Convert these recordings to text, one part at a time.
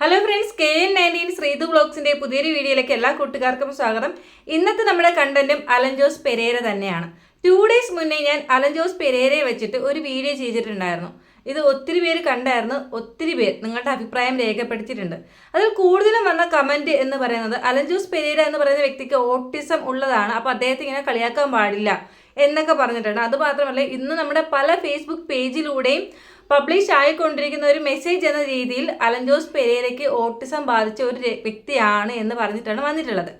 Hello friends K N nineteen Sreethu ബ്ലോഗ്സിന്റെ പുതിയൊരു വീഡിയോയിലേക്ക് എല്ലാ കൂട്ടുകാർക്കും സ്വാഗതം. ഇന്നത്തെ നമ്മുടെ കണ്ടന്റും അലഞ്ചോസ് പെരേര തന്നെയാണ്. ടു ഡേയ്സ് മുന്നേ ഞാൻ അലഞ്ചോസ് പെരേരയെ വെച്ചിട്ട് ഒരു വീഡിയോ ചെയ്തിട്ടുണ്ടായിരുന്നു. ഇത് ഒത്തിരി പേര് കണ്ടായിരുന്നു ഒത്തിരി പേർ നിങ്ങളുടെ അഭിപ്രായം രേഖപ്പെടുത്തിയിട്ടുണ്ട്. അതിൽ കൂടുതലും വന്ന കമന്റ് എന്ന് പറയുന്നത് അലൻജോസ് പെരേര എന്ന് പറയുന്ന വ്യക്തിക്ക് ഓട്ടിസം ഉള്ളതാണ് അപ്പോൾ അദ്ദേഹത്തെ ഇങ്ങനെ കളിയാക്കാൻ പാടില്ല എന്നൊക്കെ പറഞ്ഞിട്ടുണ്ട്. അതുമാത്രമല്ല ഇന്ന് നമ്മുടെ പല ഫേസ്ബുക്ക് പേജിലൂടെയും പബ്ലിഷ് ആയിക്കൊണ്ടിരിക്കുന്ന ഒരു മെസ്സേജ് എന്ന രീതിയിൽ അലൻജോസ് പെരേരയ്ക്ക് ഓട്ടിസം ബാധിച്ച ഒരു വ്യക്തിയാണ് എന്ന് പറഞ്ഞിട്ടാണ് വന്നിട്ടുള്ളത്.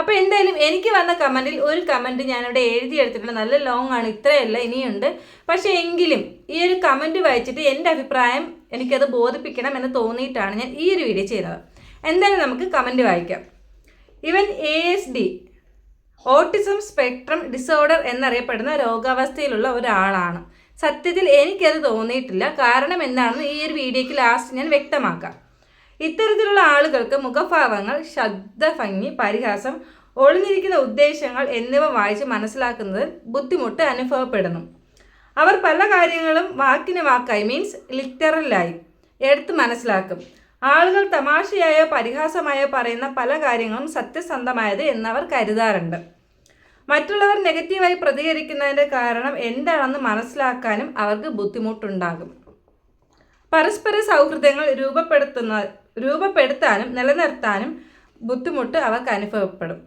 അപ്പോൾ എന്തായാലും എനിക്ക് വന്ന കമന്റിൽ ഒരു കമന്റ് ഞാനിവിടെ എഴുതിയെടുത്തിട്ടുണ്ട്. നല്ല ലോങ് ആണ് ഇത്രയല്ല ഇനിയുണ്ട്. പക്ഷേ എങ്കിലും ഈ ഒരു കമന്റ് വായിച്ചിട്ട് എന്റെ അഭിപ്രായം എനിക്കത് ബോധിപ്പിക്കണം എന്ന് തോന്നിയിട്ടാണ് ഞാൻ ഈ ഒരു വീഡിയോ ചെയ്തത്. എന്തായാലും നമുക്ക് കമന്റ് വായിക്കാം. ഇവൻ A S D autism spectrum disorder എന്നറിയപ്പെടുന്ന രോഗാവസ്ഥയിലുള്ള ഒരാളാണ്. സത്യത്തിൽ എനിക്കത് തോന്നിയിട്ടില്ല. കാരണം എന്താണെന്ന് ഈ ഒരു വീഡിയോയ്ക്ക് ലാസ്റ്റ് ഞാൻ വ്യക്തമാക്കാം. ഇത്തരത്തിലുള്ള ആളുകൾക്ക് മുഖഭാവങ്ങൾ ശബ്ദഭംഗി പരിഹാസം ഒളിഞ്ഞിരിക്കുന്ന ഉദ്ദേശങ്ങൾ എന്നിവ വായിച്ച് മനസ്സിലാക്കുന്നത് ബുദ്ധിമുട്ട് അനുഭവപ്പെടുന്നു. അവർ പല കാര്യങ്ങളും വാക്കിന് വാക്കായി മീൻസ് ലിറ്ററലായി എടുത്ത് മനസ്സിലാക്കും. ആളുകൾ തമാശയായോ പരിഹാസമായോ പറയുന്ന പല കാര്യങ്ങളും സത്യസന്ധമായത് എന്നവർ കരുതാറുണ്ട്. മറ്റുള്ളവർ നെഗറ്റീവായി പ്രതികരിക്കുന്നതിന്റെ കാരണം എന്താണെന്ന് മനസ്സിലാക്കാനും അവർക്ക് ബുദ്ധിമുട്ടുണ്ടാകും. പരസ്പര സൗഹൃദങ്ങൾ രൂപപ്പെടുത്തുന്ന രൂപപ്പെടുത്താനും നിലനിർത്താനും ബുദ്ധിമുട്ട് അവർക്ക് അനുഭവപ്പെടും.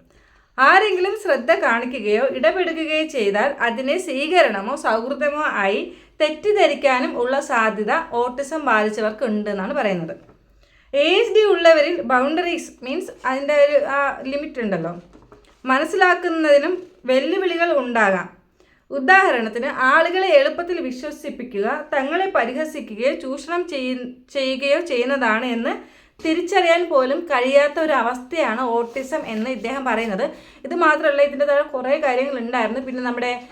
ആരെങ്കിലും ശ്രദ്ധ കാണിക്കുകയോ ഇടപെടുകയോ ചെയ്താൽ അതിനെ സ്വീകരണമോ സൗഹൃദമോ ആയി തെറ്റിദ്ധരിക്കാനും ഉള്ള സാധ്യത ഓട്ടിസം ബാധിച്ചവർക്ക് ഉണ്ട് എന്നാണ് പറയുന്നത്. ഏജ് ഡി ഉള്ളവരിൽ ബൗണ്ടറീസ് മീൻസ് അതിന്റെ ഒരു ലിമിറ്റ് ഉണ്ടല്ലോ. മനസ്സിലാക്കുന്നതിനും വെല്ലുവിളികൾ ഉണ്ടാകാം. ഉദാഹരണത്തിന് ആളുകളെ എളുപ്പത്തിൽ വിശ്വസിപ്പിക്കുക തങ്ങളെ പരിഹസിക്കുകയോ ചൂഷണം ചെയ്യ- ചെയ്യുകയോ ചെയ്യുന്നതാണ് എന്ന് തിരിച്ചറിയാൻ പോലും കഴിയാത്ത ഒരു അവസ്ഥയാണ് ഓട്ടിസം എന്ന് ഇദ്ദേഹം പറയുന്നത്. ഇത് മാത്രമല്ല ഇതിന്റെ താഴെ കുറേ കാര്യങ്ങൾ ഉണ്ടായിരുന്നു. പിന്നെ നമ്മുടെ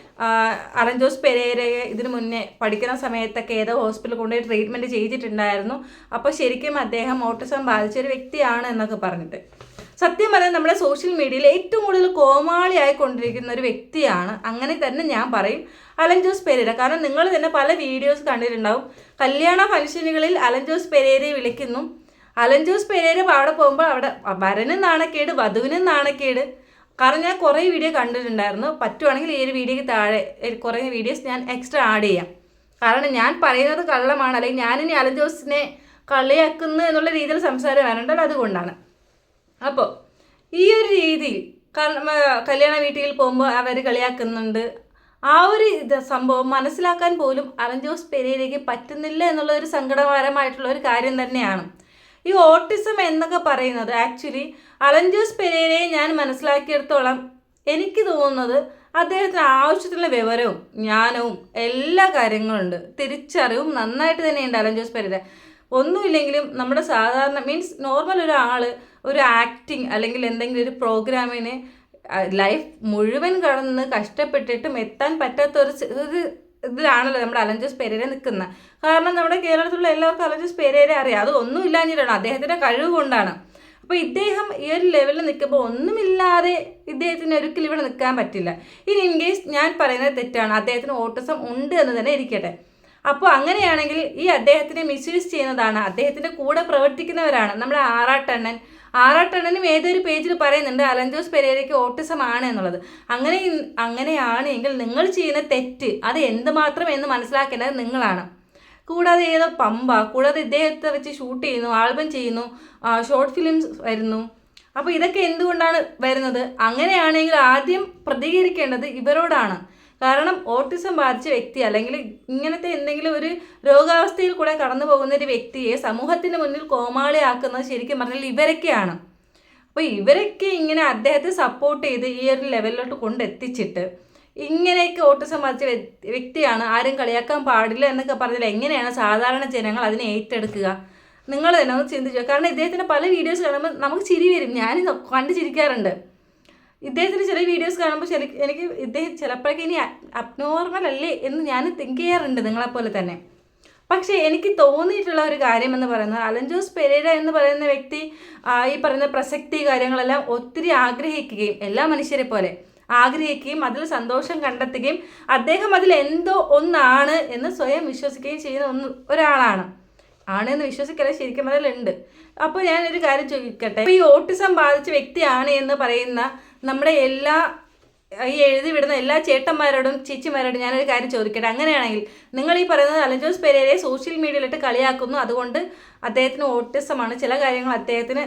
അറഞ്ചോസ് പെരേരയെ ഇതിനു മുന്നേ പഠിക്കുന്ന സമയത്തൊക്കെ ഏതോ ഹോസ്പിറ്റലിൽ കൊണ്ടുപോയി ട്രീറ്റ്മെന്റ് ചെയ്തിട്ടുണ്ടായിരുന്നു. അപ്പോൾ ശരിക്കും അദ്ദേഹം ഓട്ടിസം ബാധിച്ച ഒരു വ്യക്തിയാണ് എന്നൊക്കെ പറഞ്ഞിട്ട്. സത്യം പറഞ്ഞാൽ നമ്മുടെ സോഷ്യൽ മീഡിയയിൽ ഏറ്റവും കൂടുതൽ കോമാളിയായി കൊണ്ടിരിക്കുന്ന ഒരു വ്യക്തിയാണ്. അങ്ങനെ തന്നെ ഞാൻ പറയും. അലൻ ജോസ് പെരേര. കാരണം നിങ്ങൾ തന്നെ പല വീഡിയോസ് കണ്ടിട്ടുണ്ടാവും. കല്യാണ ഫംഗ്ഷനുകളിൽ അലൻ ജോസ് പെരേരയെ വിളിക്കുന്നു. അലൻ ജോസ് പെരേര അവിടെ പോകുമ്പോൾ അവിടെ വരനും നാണക്കേട് വധുവിനും നാണക്കേട്. കാരണം ഞാൻ കുറേ വീഡിയോ കണ്ടിട്ടുണ്ടായിരുന്നു. പറ്റുവാണെങ്കിൽ ഈ ഒരു വീഡിയോയ്ക്ക് താഴെ കുറേ വീഡിയോസ് ഞാൻ എക്സ്ട്രാ ആഡ് ചെയ്യാം. കാരണം ഞാൻ പറയുന്നത് കള്ളമാണ്. അല്ലെങ്കിൽ ഞാനിനി അലൻ ജോസിനെ കളിയാക്കുന്നു എന്നുള്ള രീതിയിൽ സംസാരം വരണ്ടല്ലോ അതുകൊണ്ടാണ്. അപ്പോൾ ഈ ഒരു രീതിയിൽ കല്യാണ വീട്ടിൽ പോകുമ്പോൾ അവർ കളിയാക്കുന്നുണ്ട്. ആ ഒരു ഇത് സംഭവം മനസ്സിലാക്കാൻ പോലും അലഞ്ചോസ് പെരേരയ്ക്ക് പറ്റുന്നില്ല എന്നുള്ള ഒരു സങ്കടകരമായിട്ടുള്ള ഒരു കാര്യം തന്നെയാണ്. ഈ ഓട്ടിസം എന്നൊക്കെ പറയുന്നത് ആക്ച്വലി അലഞ്ചോസ് പെരേരയെ ഞാൻ മനസ്സിലാക്കിയെടുത്തോളം എനിക്ക് തോന്നുന്നത് അദ്ദേഹത്തിന് ആവശ്യത്തിനുള്ള വിവരവും ജ്ഞാനവും എല്ലാ കാര്യങ്ങളുണ്ട് തിരിച്ചറിവും നന്നായിട്ട് തന്നെയുണ്ട് അലഞ്ചോസ് പെരിയ ഒന്നുമില്ലെങ്കിലും നമ്മുടെ സാധാരണ മീൻസ് നോർമൽ ഒരാൾ ഒരു ആക്ടിങ് അല്ലെങ്കിൽ എന്തെങ്കിലും ഒരു പ്രോഗ്രാമിന് ലൈഫ് മുഴുവൻ കടന്ന് കഷ്ടപ്പെട്ടിട്ടും എത്താൻ പറ്റാത്ത ഒരു ഒരു ഇതിലാണല്ലോ നമ്മുടെ അലഞ്ചസ് പെരേര നിൽക്കുന്നത് കാരണം നമ്മുടെ കേരളത്തിലുള്ള എല്ലാവർക്കും അലഞ്ചസ് പെരേര അറിയാം. അത് ഒന്നുമില്ലാഞ്ഞിട്ടാണ് അദ്ദേഹത്തിന്റെ കഴിവ് കൊണ്ടാണ്. അപ്പോൾ ഇദ്ദേഹം ഈ ഒരു ലെവലിൽ നിൽക്കുമ്പോൾ ഒന്നുമില്ലാതെ ഇദ്ദേഹത്തിന് ഒരിക്കലും ഇവിടെ നിൽക്കാൻ പറ്റില്ല. ഇനി ഇൻ കേസ് ഞാൻ പറയുന്നത് തെറ്റാണ്. അദ്ദേഹത്തിന് ഓട്ടിസം ഉണ്ട് എന്ന് തന്നെ ഇരിക്കട്ടെ. അപ്പോൾ അങ്ങനെയാണെങ്കിൽ ഈ അദ്ദേഹത്തിനെ മിസ്യൂസ് ചെയ്യുന്നതാണ്. അദ്ദേഹത്തിന്റെ കൂടെ പ്രവർത്തിക്കുന്നവരാണ്. നമ്മുടെ ആറാട്ടണ്ണൻ ആറാട്ടണ്ണനും ഏതൊരു പേജിൽ പറയുന്നുണ്ട് അലൻ ജോസ് പെരേരയ്ക്ക് ഓട്ടിസം ആണ് എന്നുള്ളത്. അങ്ങനെ അങ്ങനെയാണെങ്കിൽ നിങ്ങൾ ചെയ്യുന്ന തെറ്റ് അത് എന്തുമാത്രം എന്ന് മനസ്സിലാക്കേണ്ടത് നിങ്ങളാണ്. കൂടാതെ ഏതോ പമ്പ കൂടാതെ ഇദ്ദേഹത്തെ വെച്ച് ഷൂട്ട് ചെയ്യുന്നു ആൽബം ചെയ്യുന്നു ഷോർട്ട് ഫിലിംസ് വരുന്നു. അപ്പോൾ ഇതൊക്കെ എന്തുകൊണ്ടാണ് വരുന്നത്? അങ്ങനെയാണെങ്കിൽ ആദ്യം പ്രതികരിക്കേണ്ടത് ഇവരോടാണ്. കാരണം ഓട്ടിസം ബാധിച്ച വ്യക്തി അല്ലെങ്കിൽ ഇങ്ങനത്തെ എന്തെങ്കിലും ഒരു രോഗാവസ്ഥയിൽ കൂടെ കടന്നു പോകുന്ന ഒരു വ്യക്തിയെ സമൂഹത്തിന് മുന്നിൽ കോമാളിയാക്കുന്നത് ശരിക്കും പറഞ്ഞാൽ ഇവരൊക്കെയാണ്. അപ്പോൾ ഇവരൊക്കെ ഇങ്ങനെ അദ്ദേഹത്തെ സപ്പോർട്ട് ചെയ്ത് ഈ ഒരു ലെവലിലോട്ട് കൊണ്ടെത്തിച്ചിട്ട് ഇങ്ങനെയൊക്കെ ഓട്ടിസം ബാധിച്ച വ്യക്തിയാണ് ആരും കളിയാക്കാൻ പാടില്ല എന്നൊക്കെ പറഞ്ഞാൽ എങ്ങനെയാണ് സാധാരണ ജനങ്ങൾ അതിനെ ഏറ്റെടുക്കുക? നിങ്ങൾ തന്നെ ഒന്ന് ചിന്തിച്ചു? കാരണം ഇദ്ദേഹത്തിന്റെ പല വീഡിയോസ് കാണുമ്പോൾ നമുക്ക് ചിരി വരും. ഞാൻ കണ്ട് ചിരിക്കാറുണ്ട്. ഇദ്ദേഹത്തിന്റെ ചില വീഡിയോസ് കാണുമ്പോൾ ശരി എനിക്ക് ഇദ്ദേഹം ചിലപ്പോഴൊക്കെ ഇനി അബ്നോർമൽ അല്ലേ എന്ന് ഞാൻ തിങ്ക് ചെയ്യാറുണ്ട് നിങ്ങളെപ്പോലെ തന്നെ. പക്ഷേ എനിക്ക് തോന്നിയിട്ടുള്ള ഒരു കാര്യം എന്ന് പറയുന്നത് അലഞ്ചോസ് പെരേര എന്ന് പറയുന്ന വ്യക്തി ഈ പറയുന്ന പ്രസക്തി കാര്യങ്ങളെല്ലാം ഒത്തിരി ആഗ്രഹിക്കുകയും എല്ലാ മനുഷ്യരെ പോലെ ആഗ്രഹിക്കുകയും അതിൽ സന്തോഷം കണ്ടെത്തുകയും അദ്ദേഹം അതിൽ എന്തോ ഒന്നാണ് എന്ന് സ്വയം വിശ്വസിക്കുകയും ചെയ്യുന്ന ഒന്ന് ഒരാളാണ്. ആണ് എന്ന് വിശ്വസിക്കല ശരിക്കും അതിലുണ്ട്. അപ്പോൾ ഞാനൊരു കാര്യം ചോദിക്കട്ടെ? ഈ ഓട്ടിസം ബാധിച്ച വ്യക്തിയാണ് എന്ന് പറയുന്ന നമ്മുടെ എല്ലാ ഈ എഴുതി വിടുന്ന എല്ലാ ചേട്ടന്മാരോടും ചേച്ചിമാരോടും ഞാനൊരു കാര്യം ചോദിക്കട്ടെ? അങ്ങനെയാണെങ്കിൽ നിങ്ങൾ ഈ പറയുന്നത് അലഞ്ചോസ് പെരേരെ സോഷ്യൽ മീഡിയയിലിട്ട് കളിയാക്കുന്നു. അതുകൊണ്ട് അദ്ദേഹത്തിന് ഓട്ടിസമാണ്. ചില കാര്യങ്ങൾ അദ്ദേഹത്തിന്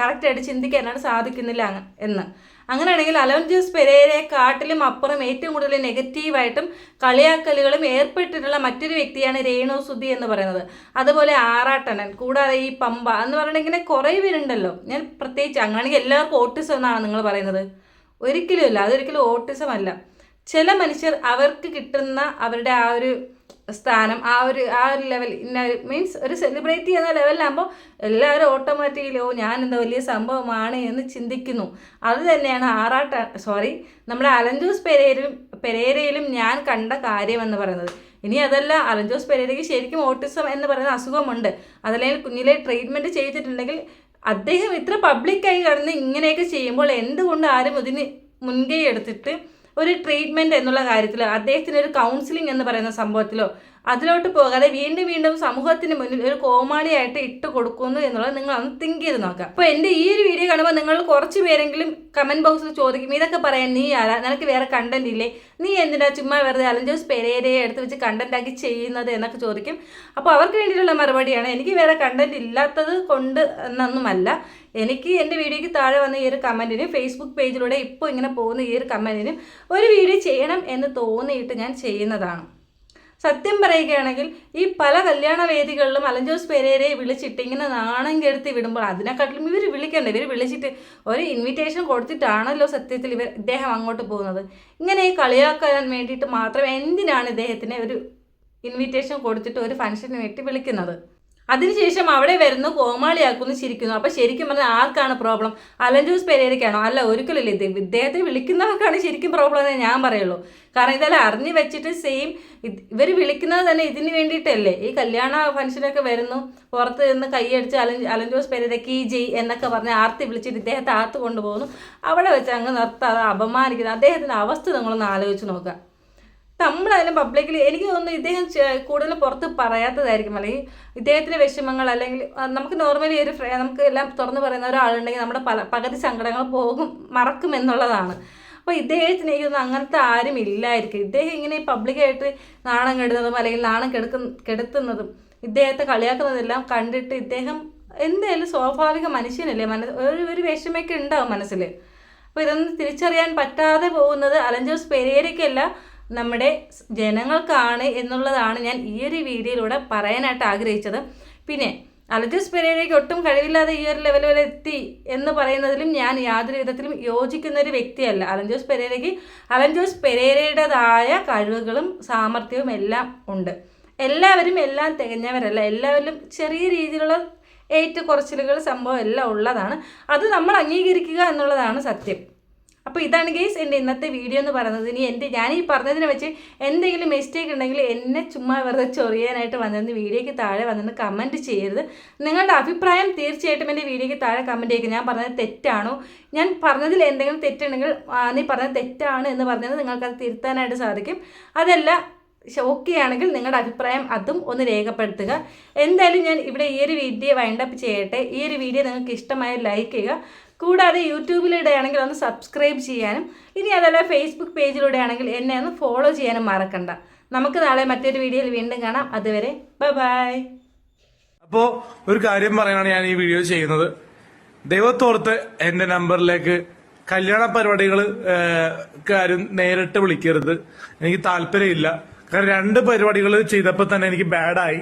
കറക്റ്റായിട്ട് ചിന്തിക്കാനാണ് സാധിക്കുന്നില്ല എന്ന്. അങ്ങനെയാണെങ്കിൽ അലഞ്ചോസ് പെരേരെ കാട്ടിലും അപ്പുറം ഏറ്റവും കൂടുതൽ നെഗറ്റീവായിട്ടും കളിയാക്കലുകളും ഏർപ്പെട്ടിട്ടുള്ള മറ്റൊരു വ്യക്തിയാണ് രേണു സുധി എന്ന് പറയുന്നത്. അതുപോലെ ആറാട്ടണൻ കൂടാതെ ഈ പമ്പ എന്ന് പറയുന്നത് ഇങ്ങനെ കുറേ പേരുണ്ടല്ലോ. ഞാൻ പ്രത്യേകിച്ച് അങ്ങനെയാണെങ്കിൽ എല്ലാവർക്കും ഓട്ടിസം എന്നാണ് നിങ്ങൾ പറയുന്നത്. ഒരിക്കലുമില്ല അതൊരിക്കലും ഓട്ടിസം അല്ല. ചില മനുഷ്യർ അവർക്ക് കിട്ടുന്ന അവരുടെ ആ ഒരു സ്ഥാനം ആ ഒരു ആ ഒരു ലെവൽ മീൻസ് ഒരു സെലിബ്രേറ്റ് ചെയ്യുന്ന ലെവലിലാകുമ്പോൾ എല്ലാവരും ഓട്ടോമാറ്റിക്കലി ഓ ഞാൻ എന്താ വലിയ സംഭവമാണ് എന്ന് ചിന്തിക്കുന്നു. അത് തന്നെയാണ് ആറാട്ട സോറി നമ്മുടെ അലഞ്ചൂസ് പെരേരും പെരേരയിലും ഞാൻ കണ്ട കാര്യമെന്ന് പറയുന്നത്. ഇനി അതല്ല അലഞ്ചോസ് പെരേരയ്ക്ക് ശരിക്കും ഓട്ടിസം എന്ന് പറയുന്ന അസുഖമുണ്ട്. അതല്ലെങ്കിൽ കുഞ്ഞിലെ ട്രീറ്റ്മെന്റ് ചെയ്തിട്ടുണ്ടെങ്കിൽ അദ്ദേഹം ഇത്ര പബ്ലിക്കായി കടന്ന് ഇങ്ങനെയൊക്കെ ചെയ്യുമ്പോൾ എന്തുകൊണ്ട് ആരും ഇതിന് മുൻകൈ എടുത്തിട്ട് ഒരു ട്രീറ്റ്മെന്റ് എന്നുള്ള കാര്യത്തിൽ അദ്ദേഹത്തിന് ഒരു കൗൺസിലിംഗ് എന്ന് പറയുന്ന സംഭവത്തിലോ അതിലോട്ട് പോകാതെ വീണ്ടും വീണ്ടും സമൂഹത്തിന് മുന്നിൽ ഒരു കോമാളിയായിട്ട് ഇട്ട് കൊടുക്കുന്നു എന്നുള്ളത് നിങ്ങൾ ഒന്ന് തിങ്ക് ചെയ്ത് നോക്കാം അപ്പോൾ എന്റെ ഈ ഒരു വീഡിയോ കാണുമ്പോൾ നിങ്ങൾ കുറച്ച് പേരെങ്കിലും കമന്റ് ബോക്സിൽ ചോദിക്കും ഇതൊക്കെ പറയാൻ നീ ആരാ? നിനക്ക് വേറെ കണ്ടന്റ് ഇല്ലേ? നീ എന്തിനാ ചുമ്മാ വെറുതെ അലഞ്ചോസ് പെരേരയെ എടുത്ത് വെച്ച് കണ്ടന്റ് ആക്കി ചെയ്യുന്നത്? എന്നൊക്കെ ചോദിക്കും. അപ്പോൾ അവർക്ക് വേണ്ടിയിട്ടുള്ള മറുപടിയാണ് എനിക്ക് വേറെ കണ്ടന്റ് ഇല്ലാത്തത് കൊണ്ട് എന്നൊന്നുമല്ല. എനിക്ക് എന്റെ വീഡിയോയ്ക്ക് താഴെ വന്ന ഈ ഒരു കമന്റിനും ഫേസ്ബുക്ക് പേജിലൂടെ ഇപ്പോൾ ഇങ്ങനെ പോകുന്ന ഈ ഒരു കമന്റിനും ഒരു വീഡിയോ ചെയ്യണം എന്ന് തോന്നിയിട്ട് ഞാൻ ചെയ്യുന്നതാണ്. സത്യം പറയുകയാണെങ്കിൽ ഈ പല കല്യാണ വേദികളിലും അലഞ്ചോസ് പെരേരെ വിളിച്ചിട്ട് ഇങ്ങനെ നാണം കെടുത്തി വിടുമ്പോൾ അതിനെക്കാട്ടിലും ഇവർ വിളിക്കണ്ട. ഇവർ വിളിച്ചിട്ട് ഒരു ഇൻവിറ്റേഷൻ കൊടുത്തിട്ടാണല്ലോ സത്യത്തിൽ ഇവർ ഇദ്ദേഹം അങ്ങോട്ട് പോകുന്നത്. ഇങ്ങനെ കളിയാക്കാൻ വേണ്ടിയിട്ട് മാത്രം എന്തിനാണ് ഇദ്ദേഹത്തിന് ഒരു ഇൻവിറ്റേഷൻ കൊടുത്തിട്ട് ഒരു ഫംഗ്ഷന് വേണ്ടി വിളിക്കുന്നത്? അതിനുശേഷം അവിടെ വരുന്നു കോമാളിയാക്കുന്നു ചിരിക്കുന്നു. അപ്പോൾ ശരിക്കും പറഞ്ഞാൽ ആർക്കാണ് പ്രോബ്ലം അലൻ ജോസ് പെരേരയ്ക്കാണോ? അല്ല ഒരിക്കലും ഇത് ഇദ്ദേഹത്തെ വിളിക്കുന്നവർക്കാണ് ശരിക്കും പ്രോബ്ലം എന്ന് ഞാൻ പറയുള്ളൂ. കാരണം ഇതെല്ലാം അറിഞ്ഞു വെച്ചിട്ട് സെയിം ഇവർ വിളിക്കുന്നത് തന്നെ ഇതിന് വേണ്ടിയിട്ടല്ലേ? ഈ കല്യാണ ഫംഗ്ഷനൊക്കെ വരുന്നു പുറത്ത് നിന്ന് കൈയടിച്ച് അലൻ ജോസ് പെരേര കീ ജയ് എന്നൊക്കെ പറഞ്ഞ് ആർത്തി വിളിച്ചിട്ട് ഇദ്ദേഹത്തെ ആർത്ത് കൊണ്ടുപോകുന്നു. അവിടെ വെച്ച് അങ്ങ് നിർത്താതെ അപമാനിക്കുന്നു. അദ്ദേഹത്തിന്റെ അവസ്ഥ നിങ്ങളൊന്ന് ആലോചിച്ച് നോക്കുക. നമ്മളായാലും പബ്ലിക്കിൽ എനിക്ക് തോന്നുന്നു ഇദ്ദേഹം കൂടുതൽ പുറത്ത് പറയാത്തതായിരിക്കും. അല്ലെങ്കിൽ ഇദ്ദേഹത്തിന്റെ വിഷമങ്ങൾ അല്ലെങ്കിൽ നമുക്ക് നോർമലി ഒരു നമുക്ക് എല്ലാം തുറന്ന് പറയുന്ന ഒരാളുണ്ടെങ്കിൽ നമ്മുടെ പല പകുതി സങ്കടങ്ങൾ പോകും മറക്കും എന്നുള്ളതാണ്. അപ്പോൾ ഇദ്ദേഹത്തിന് എനിക്ക് തോന്നുന്നു അങ്ങനത്തെ ആരും ഇല്ലായിരിക്കും. ഇദ്ദേഹം ഇങ്ങനെ പബ്ലിക്കായിട്ട് നാണം കെടുന്നതും അല്ലെങ്കിൽ നാണം കെടുക്കുന്ന കെടുത്തുന്നതും ഇദ്ദേഹത്തെ കളിയാക്കുന്നതെല്ലാം കണ്ടിട്ട് ഇദ്ദേഹം എന്തായാലും സ്വാഭാവിക മനുഷ്യനല്ലേ? മനസ്സ് ഒരു ഒരു വിഷമയൊക്കെ ഉണ്ടാവും മനസ്സിൽ അപ്പോൾ ഇതൊന്നും തിരിച്ചറിയാൻ പറ്റാതെ പോകുന്നത് അലഞ്ചോസ് പെരേരയ്ക്കല്ല നമ്മുടെ ജനങ്ങൾക്കാണ് എന്നുള്ളതാണ് ഞാൻ ഈ ഒരു വീഡിയോയിലൂടെ പറയാനായിട്ട് ആഗ്രഹിച്ചത്. പിന്നെ അലജസ് പെരേരയ്ക്ക് ഒട്ടും കഴിവില്ലാതെ ഈ ഒരു ലെവൽ വരെ എത്തി എന്ന് പറയുന്നതിലും ഞാൻ യാതൊരു വിധത്തിലും യോജിക്കുന്ന ഒരു വ്യക്തിയല്ല. അലഞ്ചോസ് പെരേരയ്ക്ക് അലഞ്ചോസ് പെരേരയുടേതായ കഴിവുകളും സാമർഥ്യവും എല്ലാം ഉണ്ട്. എല്ലാവരും എല്ലാം തികഞ്ഞവരല്ല. എല്ലാവരിലും ചെറിയ രീതിയിലുള്ള ഏറ്റക്കുറച്ചിലുകൾ സംഭവം എല്ലാം ഉള്ളതാണ്. അത് നമ്മൾ അംഗീകരിക്കുക എന്നുള്ളതാണ് സത്യം. അപ്പോൾ ഇതാണ് ഗെയ്സ് എന്റെ ഇന്നത്തെ വീഡിയോ എന്ന് പറയുന്നത്. ഇനി എന്റെ ഞാൻ ഈ പറഞ്ഞതിനെ വെച്ച് എന്തെങ്കിലും മിസ്റ്റേക്ക് ഉണ്ടെങ്കിൽ എന്നെ ചുമ്മാ വെറുതെ ചൊറിയാനായിട്ട് വന്നിരുന്ന് വീഡിയോയ്ക്ക് താഴെ വന്നിരുന്ന് കമന്റ് ചെയ്യരുത്. നിങ്ങളുടെ അഭിപ്രായം തീർച്ചയായിട്ടും എന്റെ വീഡിയോയ്ക്ക് താഴെ കമന്റ് ചെയ്യുക ഞാൻ പറഞ്ഞത് തെറ്റാണോ? ഞാൻ പറഞ്ഞതിൽ എന്തെങ്കിലും തെറ്റുണ്ടെങ്കിൽ നീ പറഞ്ഞത് തെറ്റാണ് എന്ന് പറഞ്ഞത് നിങ്ങൾക്കത് തിരുത്താനായിട്ട് സാധിക്കും. അതല്ല ഓക്കെ ആണെങ്കിൽ നിങ്ങളുടെ അഭിപ്രായം അതും ഒന്ന് രേഖപ്പെടുത്തുക. എന്തായാലും ഞാൻ ഇവിടെ ഈ ഒരു വീഡിയോ വൈൻഡപ്പ് ചെയ്യട്ടെ. ഈ ഒരു വീഡിയോ നിങ്ങൾക്ക് ഇഷ്ടമായ ലൈക്ക് ചെയ്യുക. കൂടാതെ യൂട്യൂബിലൂടെ ആണെങ്കിൽ ഒന്ന് സബ്സ്ക്രൈബ് ചെയ്യാനും ഇനി അതല്ല ഫേസ്ബുക്ക് പേജിലൂടെ ആണെങ്കിൽ എന്നെ ഒന്ന് ഫോളോ ചെയ്യാനും മറക്കണ്ട. നമുക്ക് നാളെ മറ്റൊരു വീഡിയോയിൽ വീണ്ടും കാണാം. അതുവരെ ബൈ ബൈ അപ്പോ ഒരു കാര്യം പറയാനാണ് ഞാൻ ഈ വീഡിയോ ചെയ്യുന്നത്. ദൈവത്തോർത്ത് എന്റെ നമ്പറിലേക്ക് കല്യാണ പരിപാടികൾ കാര്യം നേരിട്ട് വിളിക്കരുത്. എനിക്ക് താല്പര്യമില്ല. കാരണം രണ്ട് പരിപാടികൾ ചെയ്തപ്പോൾ തന്നെ എനിക്ക് ബാഡായി